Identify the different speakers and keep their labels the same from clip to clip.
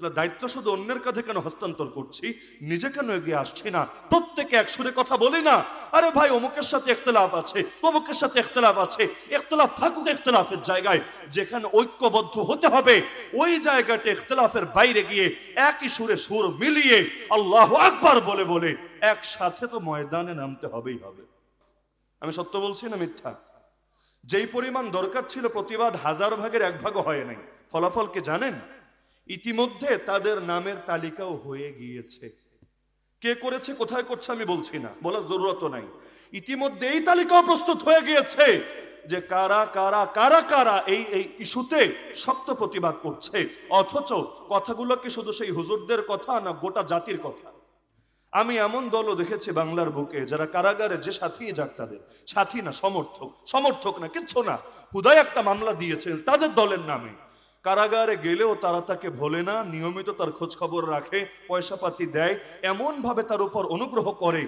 Speaker 1: তাহলে দায়িত্ব শুধু অন্যের কাছে কেন হস্তান্তর করছি? নিজে কেন এগিয়ে আসছি না? প্রত্যেকে এক সুরে কথা বলি না। আরে ভাই, অমুকের সাথে ইখতলাফ আছে, তমুকের সাথে ইখতলাফ আছে। ইখতলাফ থাকুক ইখতলাফের জায়গায়। যেখানে ঐক্যবদ্ধ হতে হবে, ওই জায়গাটা ইখতলাফের বাইরে গিয়ে একই সুরে সুর মিলিয়ে আল্লাহ আকবার বলে বলে একসাথে তো ময়দানে নামতে হবেই হবে। আমি সত্য বলছি না মিথ্যা? যেই পরিমাণ দরকার ছিল প্রতিবাদ হাজার ভাগের এক ভাগও হয় নাই। ফলাফল কি জানেন? ইতিমধ্যে তাদের নামের তালিকাও হয়ে গিয়েছে। কে করেছে, কোথায় করছে আমি বলছি না, বলার জরুরত নাই। ইতিমধ্যে এই তালিকাও প্রস্তুত হয়ে গিয়েছে যে কারা কারা কারা কারা এই এই ইস্যুতে শক্ত প্রতিবাদ করছে। অথচ কথাগুলো কি শুধু সেই হুজুরদের কথা না গোটা জাতির কথা? আমি এমন দলও দেখেছি বাংলার বুকে যারা কারাগারে যে সাথী যাক তাদের, সাথী না সমর্থক সমর্থক না, কিচ্ছু না। হুদায় একটা মামলা দিয়েছেন তাদের দলের নামে। কারাগারে গেলেও তারা তাকে ভোলে না, নিয়মিত তার খোঁজ খবর রাখে পয়সা পাতি দেয় এমন ভাবে তার উপর অনুগ্রহ করে।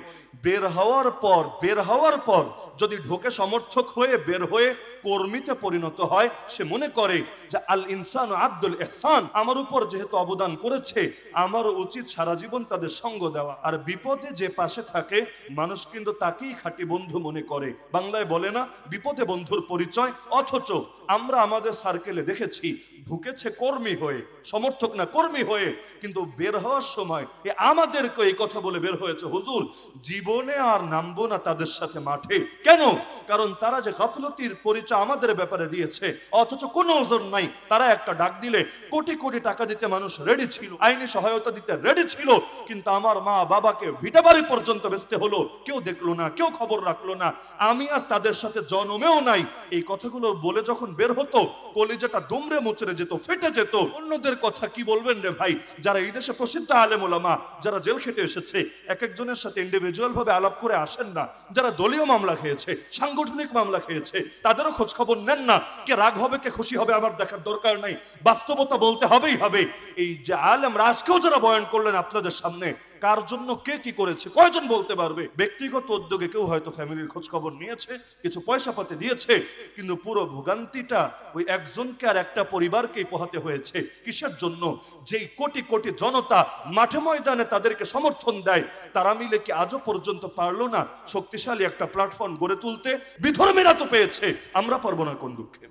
Speaker 1: বের হওয়ার পর, বের হওয়ার পর যদি ঢোকে সমর্থক হয়ে, বের হয়ে কর্মীতে পরিণত হয়, সে মনে করে যে, আল ইনসান আব্দুল এহসান আমার উপর যেহেতু অবদান করেছে, আমারও উচিত সারা জীবন তাদের সঙ্গ দেওয়া। আর বিপদে যে পাশে থাকে, মানুষ কিন্তু তাকেই খাঁটি বন্ধু মনে করে। বাংলায় বলে না, বিপদে বন্ধুর পরিচয়, অথচ আমরা আমাদের সার্কেলে দেখেছি ঢুকেছে কর্মী হয়ে, সমর্থক না, কর্মী হয়ে, কিন্তু বের হওয়ার সময় এ আমাদেরকে এই কথা বলে বের হয়েছে, হুজুর, জীবনে আর নামবো না তাদের সাথে মাঠে। কেন? কারণ তারা যে গাফলতির পরিচয় আমাদের ব্যাপারে দিয়েছে, অথচ কোনো ওজন নাই। তারা একটা ডাক দিলে, কোটি কোটি টাকা দিতে মানুষ রেডি ছিল, আইনি সহায়তা দিতে রেডি ছিল, কিন্তু আমার মা বাবাকে ভিটা বাড়ি পর্যন্ত বেচতে হলো। কেউ দেখল না, কেউ খবর রাখল না। আমি আর তাদের সাথে জনমেও নাই। এই কথাগুলো বলে যখন বের হতো, কলিজাটা দুমড়ে মুচড়ে যেত, ফেটে যেত। অন্যদের কথা কি বলবেন রে ভাই? যারা এই দেশে প্রসিদ্ধ আলেম ওলামা, যারা জেল খেটে এসেছে এক একজনের সাথে ইন্ডিভিজুয়াল ভাবে আলাপ করে আসেন না। যারা দলীয় মামলা খেয়েছে, সাংগঠনিক মামলা খেয়েছে, তাদেরও খোঁজ খবর নেন না। কে রাগ হবে, কে খুশি হবে, আমার দেখার দরকার নাই। বাস্তবতা বলতে হবেই হবে। এই যে আলেমরা আজকেও যারা বয়ান করলেন আপনাদের সামনে, কার জন্য কে কি করেছে, কয়জন বলতে পারবে? ব্যক্তিগত উদ্যোগে কেউ হয়তো ফ্যামিলির খোঁজ খবর নিয়েছে, কিছু পয়সা পাতে দিয়েছে, কিন্তু পুরো ভোগান্তিটা ওই একজনকে আর একটা পরিবারকেই পোহাতে হয়েছে। কিসের জন্য? যেই কোটি কোটি জনতা মাঠে ময়দানে তাদেরকে সমর্থন দেয়, তারা মিলে কি আজও পর্যন্ত পারল না শক্তিশালী একটা প্ল্যাটফর্ম গড়ে তুলতে? বিধর্মীরা তো পেয়েছে, আমরা পারব না কোন দুঃখে।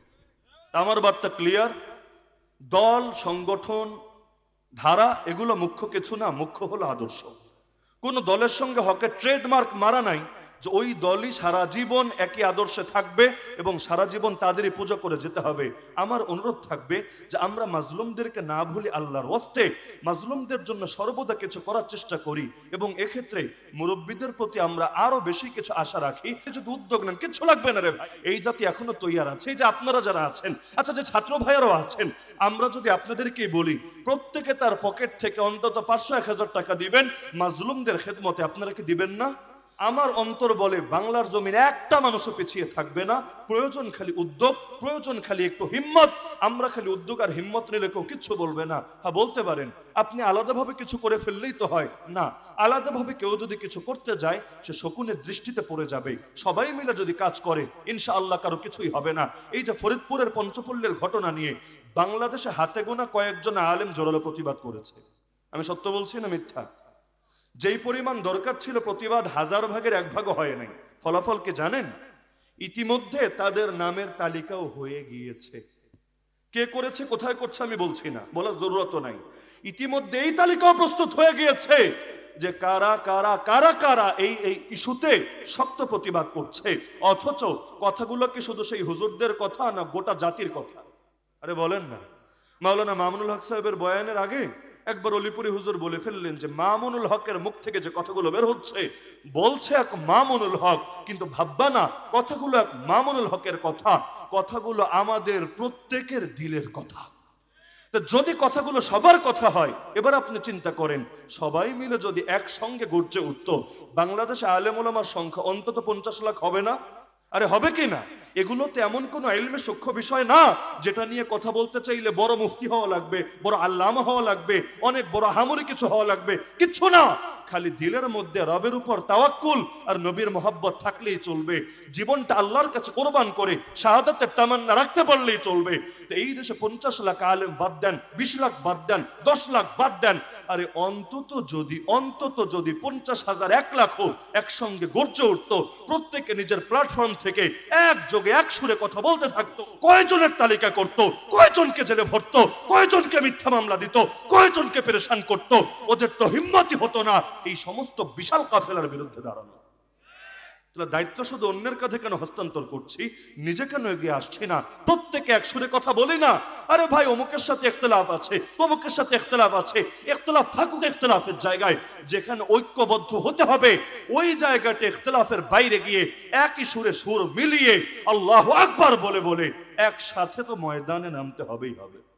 Speaker 1: আমার বার্তা ক্লিয়ার দল, সংগঠন, ধারা, এগুলো মুখ্য কিছু না, মুখ্য হলো আদর্শ। কোন দলের সঙ্গে হকের ট্রেডমার্ক মারা নাই যে ওই দলই সারা জীবন একই আদর্শে থাকবে এবং সারা জীবন তাদেরই পুজো করে যেতে হবে। আমার অনুরোধ থাকবে যে আমরা মাজলুমদেরকে না ভুলি আল্লাহর ওয়াস্তে মাজলুমদের জন্য সর্বদা কিছু করার চেষ্টা করি এবং এক্ষেত্রে মুরব্বীদের প্রতি আমরা আরও বেশি কিছু আশা রাখি। যদি উদ্যোগ নেন কিছু লাগবে না রে এই জাতি এখনও তৈয়ার আছে যে আপনারা যারা আছেন আচ্ছা যে ছাত্র ভাইয়ারও আছেন, আমরা যদি আপনাদেরকেই বলি, প্রত্যেকে তার পকেট থেকে অন্তত পাঁচশো, এক হাজার টাকা দিবেন, মাজলুমদের খেদমতে আপনারা কি দিবেন না? আমার অন্তর বলে বাংলার জমিন একটা মানুষও পিছিয়ে থাকবে না। প্রয়োজন খালি উদ্যোগ, প্রয়োজন খালি একটু হিম্মত। আমরা খালি উদ্যোগ আর হিম্মত নিলে কেউ কিচ্ছু বলবে না। হ্যাঁ বলতে পারেন, আপনি আলাদাভাবে কিছু করে ফেললেই তো হয়। না, আলাদাভাবে কেউ যদি কিছু করতে যায়, সে শকুনের দৃষ্টিতে পড়ে যাবে। সবাই মিলে যদি কাজ করে ইনশা আল্লাহ কারও কিছুই হবে না। এই যে ফরিদপুরের পঞ্চপল্লের ঘটনা নিয়ে বাংলাদেশে হাতে গোনা কয়েকজন আলেম জোরালো প্রতিবাদ করেছে। আমি সত্য বলছি না মিথ্যা? যেই পরিমাণ দরকার ছিল প্রতিবাদ হাজার ভাগের এক ভাগও হয় নাই। ফলাফল কি জানেন? ইতিমধ্যে তাদের নামের তালিকাও হয়ে গিয়েছে। কে করেছে, কোথায় করছে আমি বলছি না, বলার জরুরত নাই। ইতিমধ্যে এই তালিকাও প্রস্তুত হয়ে গিয়েছে যে কারা কারা কারা কারা এই এই ইস্যুতে শক্ত প্রতিবাদ করছে। অথচ কথাগুলো কি শুধু সেই হুজুরদের কথা না গোটা জাতির কথা? আরে বলেন না। মাওলানা মামুনুল হক সাহেবের বয়ানের আগে একবার অলিপুরি হুজুর বলে ফেললেন যে, মামুনুল হকের মুখ থেকে যে কথাগুলো বের হচ্ছে, বলছে এক মামুনুল হক, কিন্তু ভাববা না, কথাগুলো এক মামুনুল হকের কথা, কথাগুলো আমাদের প্রত্যেকের দিলের কথা। যদি কথাগুলো সবার কথা হয়, এবার আপনি চিন্তা করেন, সবাই মিলে যদি একসঙ্গে গর্জে উঠত, বাংলাদেশে আলেম ওলামার সংখ্যা অন্তত পঞ্চাশ লাখ হবে না? আরে হবে কি না? এগুলোতে এমন কোনো এলমে সূক্ষ্ম বিষয় না, যেটা নিয়ে কথা বলতে চাইলে বড় মুফতি হওয়া লাগবে, বড় আল্লামা হওয়া লাগবে, অনেক বড় হামরি কিছু হওয়া লাগবে, কিচ্ছু না। খালি দিলের মধ্যে রবের উপর তাওয়াক্কুল আর নবীর মোহাব্বত থাকলেই চলবে। জীবনটা আল্লাহর কাছে কোরবান করে, শাহাদাতের তামান্না রাখতে পারলেই চলবে। তো এই দেশে পঞ্চাশ লাখ আলেম বাদ দেন, বিশ লাখ বাদ দেন, দশ লাখ বাদ দেন। আরে অন্তত যদি অন্তত যদি পঞ্চাশ হাজার, এক লাখও একসঙ্গে গর্জে উঠতো, প্রত্যেকে নিজের প্ল্যাটফর্ম থেকে এক যোগে এক সুরে কথা বলতে থাকতো। কয়জনের তালিকা করত? কয়জনকে জেলে ভরত? কয়জনকে মিথ্যা মামলা দিত? কয়জনকে পেরেশান করত? ওদের তো হিম্মতি হতো না এই সমস্ত বিশাল কাফেলার বিরুদ্ধে দাঁড়ানো। তাহলে দায়িত্ব শুধু অন্যের কাছে কেন হস্তান্তর করছি? নিজে কেন এগিয়ে আসছি না? প্রত্যেকে এক সুরে কথা বলি না। আরে ভাই, অমুকের সাথে ইখতলাফ আছে, তমুকের সাথে ইখতলাফ আছে ইখতলাফ থাকুক ইখতলাফের জায়গায়। যেখানে ঐক্যবদ্ধ হতে হবে, ওই জায়গাতে ইখতলাফের বাইরে গিয়ে একই সুরে সুর মিলিয়ে আল্লাহ আকবার বলে বলে একসাথে তো ময়দানে নামতে হবেই হবে।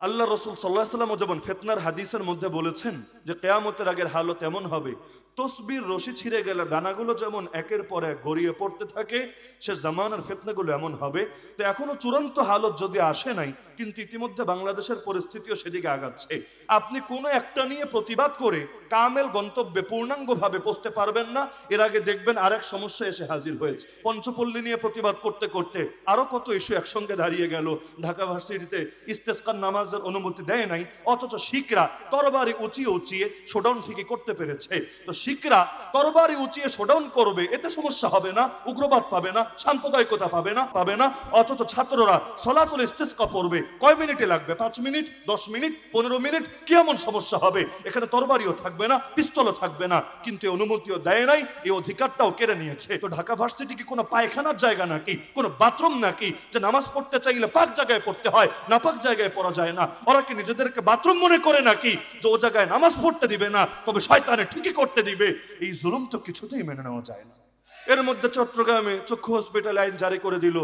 Speaker 1: আল্লাহ রসুল সাল্লাহ সাল্লাম যেমন ফেতনার হাদিসের মধ্যে বলেছেন যে কেয়ামতের আগের হালত এমন হবে, তসবির রশি ছিঁড়ে গেলে দানাগুলো যেমন একের পর এক গড়িয়ে পড়তে থাকে, সে জামানার ফেতনাগুলো এমন হবে। তো এখনও চূড়ান্ত হালত যদি আসে নাই কিন্তু ইতিমধ্যে বাংলাদেশের পরিস্থিতিও সেদিকে আগাচ্ছে। আপনি কোনো একটা নিয়ে প্রতিবাদ করে কামেল গন্তব্যে পূর্ণাঙ্গভাবে পৌঁছতে পারবেন না। এর আগে দেখবেন আরেক সমস্যা এসে হাজির হয়েছে। পঞ্চপল্লী নিয়ে প্রতিবাদ করতে করতে আরও কত ইস্যু একসঙ্গে দাঁড়িয়ে গেল। ঢাকা ভার্সিটিতে ইস্তেস্কার নামাজের অনুমতি দেয় নাই, অথচ শিখরা তরবারি উঁচিয়ে উঁচিয়ে শোডাউন ঠিকই করতে পেরেছে। তো শিখরা তরবারি উঁচিয়ে শোডাউন করবে, এতে সমস্যা হবে না, উগ্রবাদ পাবে না, সাম্প্রদায়িকতা পাবে না পাবে না, অথচ ছাত্ররা সলাতুল ইস্তেস্কা পড়বে কয় মিনিটে লাগবে? পাঁচ মিনিট, দশ মিনিট, পনেরো মিনিট? কি এমন সমস্যা হবে? এখানে তরবারিও থাকবে না, পিস্তলও থাকবে না। কিন্তু অনুমতিও দেয় নাই এই অধিকারটাও কেড়ে নিয়েছে। তো ঢাকা ভার্সিটি কি কোনো পায়খানার জায়গা নাকি? কোনো বাথরুম নাকি? যে নামাজ পড়তে চাইলে পাক জায়গায় পড়তে হয় না পাক জায়গায় পড়া যায় না। ওরা কি নিজেদেরকে বাথরুম মনে করে নাকি? যে ও জায়গায় নামাজ পড়তে দিবে না, তবে শয়তানে ঠিকই করতে দিবে। এই জুলুম তো কিছুতেই মেনে নেওয়া যায় না। এর মধ্যে চট্টগ্রামে চক্ষু হসপিটাল আইন জারি করে দিল।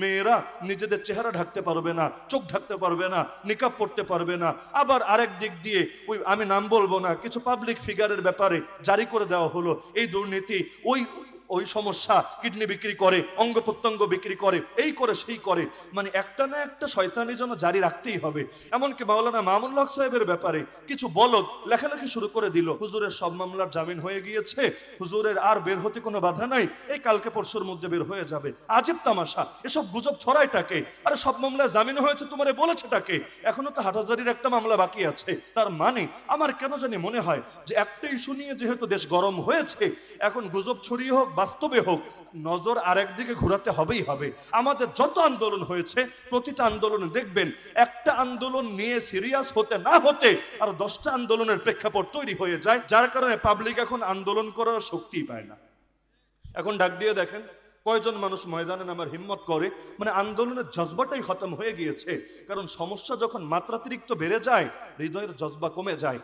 Speaker 1: মেয়েরা নিজেদের চেহারা ঢাকতে পারবে না, চোখ ঢাকতে পারবে না নিকাপ পড়তে পারবে না। আবার আরেক দিক দিয়ে, ওই আমি নাম বলব না, কিছু পাবলিক ফিগারের ব্যাপারে জারি করে দেওয়া হলো। এই দুর্নীতি, ওই ওই সমস্যা কিডনি বিক্রি করে, অঙ্গ প্রত্যঙ্গ বিক্রি করে, এই করে, সেই করে। মানে একটা না একটা শয়তানি যেন জারি রাখতেই হবে। এমনকি মাওলানা মামুল হক সাহেবের ব্যাপারে কিছু বলদ লেখালেখি শুরু করে দিল, হুজুরের সব মামলার জামিন হয়ে গিয়েছে, হুজুরের আর বের হতে কোনো বাধা নাই, এই কালকে পরশুর মধ্যে বের হয়ে যাবে। আজিব তামাশা, এসব গুজব ছড়ায় ছড়ায়টাকে আরে সব মামলায় জামিন হয়েছে তোমারে বলেছেটাকে, এখনও তো হাটাজারির একটা মামলা বাকি আছে। তার মানে আমার কেন জানি মনে হয় যে একটা ইস্যু নিয়ে যেহেতু দেশ গরম হয়েছে, এখন গুজব ছড়িয়ে হোক বাস্তবে হোক, নজর আরেক দিকে ঘোরাতে হবেই হবে। আমাদের যত আন্দোলন হয়েছে, প্রতিটা আন্দোলনে দেখবেন, একটা আন্দোলন নিয়ে সিরিয়াস হতে না হতে আর দশটা আন্দোলনের প্রেক্ষাপট তৈরি হয়ে যায়, যার কারণে পাবলিক এখন আন্দোলন করার শক্তিই পায় না। এখন ডাক দিয়ে দেখেন, কয়জন মানুষ ময়দানে নামার হিম্মত করে? মানে আন্দোলনের জজবাটাই খতম হয়ে গিয়েছে। কারণ সমস্যা যখন মাত্রাতিরিক্ত বেড়ে যায়, হৃদয়ের জজবা কমে যায়।